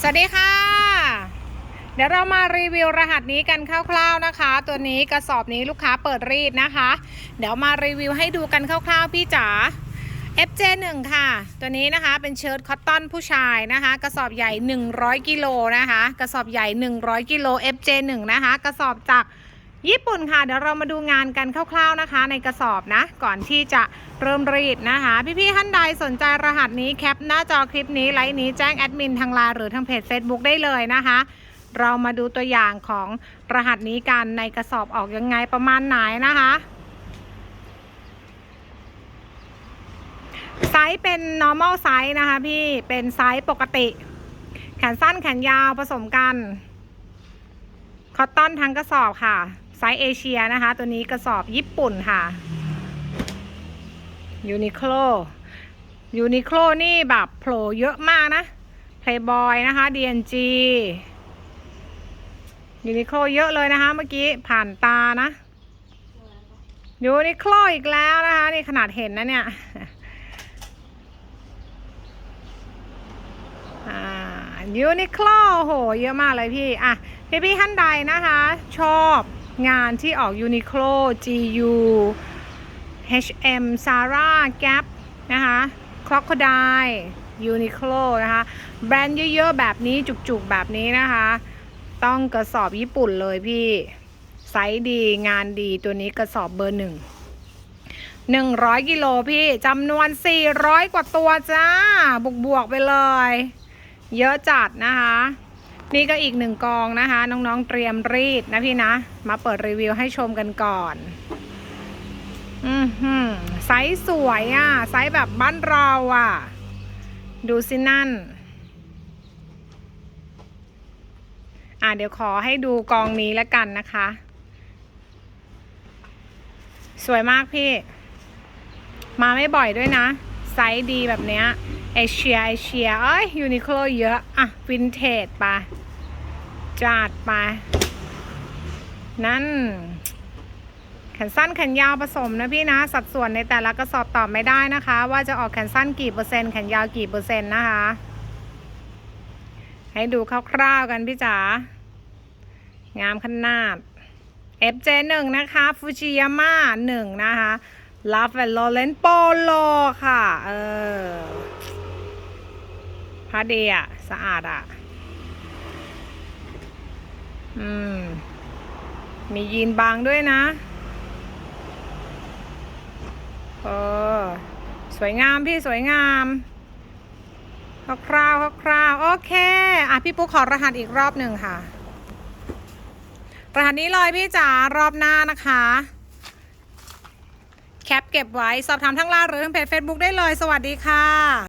สวัสดีค่ะ เดี๋ยวเรามารีวิวรหัสนี้กันคร่าวๆนะคะ ตัวนี้กระสอบนี้ลูกค้าเปิดรีดนะคะ เดี๋ยวมารีวิวให้ดูกันคร่าวๆพี่จ๋า FJ1 ค่ะ ตัวนี้นะคะเป็นเชิ้ตคอตตอนผู้ชายนะคะ กระสอบใหญ่ 100 กิโลนะคะ กระสอบใหญ่ 100 กิโล FJ1 นะคะ กระสอบจาก ญี่ปุ่นค่ะ เดี๋ยวเรามาดูงานกันคร่าวๆนะคะ ในกระสอบนะ ก่อนที่จะเริ่มรีดนะคะ พี่ๆท่านใดสนใจรหัสนี้แคปหน้าจอคลิปนี้ไลน์นี้แจ้งแอดมินทางไลน์หรือทางเพจ Facebook ได้เลยนะคะ เรามาดูตัวอย่างของรหัสนี้กันในกระสอบออกยังไงประมาณไหนนะคะไซส์เป็น normal size นะคะพี่เป็นไซส์ปกติ แขนสั้นแขนยาวผสมกัน คอตตอนทั้งกระสอบค่ะ ไซส์เอเชียนะคะ ตัวนี้กระสอบญี่ปุ่นค่ะยูนิโคลยูนิโคลนี่แบบโผล่เยอะมากนะ Playboy นะคะ DNG ยูนิโคลเยอะเลยนะคะ เมื่อกี้ผ่านตานะยูนิโคลอีกแล้วนะคะ นี่ขนาดเห็นนะเนี่ยยูนิโคลโห เยอะมากเลยพี่ อะ พี่พี่ท่านใดนะคะ ชอบ งานที่ออกยูนิโคล GU H&M Zara Gap นะคะ Crocodile Uniqlo นะคะ แบรนด์เยอะๆ แบบนี้จุกๆ แบบนี้นะคะ ต้องกระสอบญี่ปุ่นเลยพี่ ไซส์ดีงานดีตัวนี้กระสอบเบอร์หนึ่งหนึ่งร้อยกิโลพี่จำนวนสี่ร้อยกว่าตัวจ้า บวกบวกๆไปเลย เยอะจัดนะคะ นี่ก็อีกหนึ่งกองนะคะ น้องๆเตรียมรีดนะพี่นะ มาเปิดรีวิวให้ชมกันก่อนอือหือไซส์สวยอะ่ะ ไซส์แบบบ้านเราอะ่ะ ดูสินั่น อะเดี๋ยวขอให้ดูกองนี้แล้วกันนะคะ สวยมากพี่ มาไม่บ่อยด้วยนะ ไซส์ดีแบบเนี้ย เอเชียเอเชียเอ้ยยูนิโคลเยอะอะวินเทจปะจัดไป นั่นแขนสั้นแขนยาวผสมนะพี่นะ สัดส่วนในแต่ละกระสอบตอบไม่ได้นะคะ ว่าจะออกแขนสั้นกี่เปอร์เซ็นต์แขนยาวกี่เปอร์เซ็นต์นะคะ ให้ดูคร่าวๆกันพี่จ๋างามขนาด FJ1 นะคะฟูจิยาม่า1นะคะลาฟแอนโลเลนโปโลค่ะ เออ ผ้าดีอะสะอาดอะอืม มียีนบางด้วยนะเออสวยงามพี่สวยงามคร่าวๆคร่าวๆโอเค อะพี่ปุ๊กขอรหัสอีกรอบหนึ่งค่ะ รหัสนี้เลยพี่จ๋ารอบหน้านะคะ แคปเก็บไว้ สอบถามทั้งไลน์หรือทางเพจ Facebook ได้เลย สวัสดีค่ะ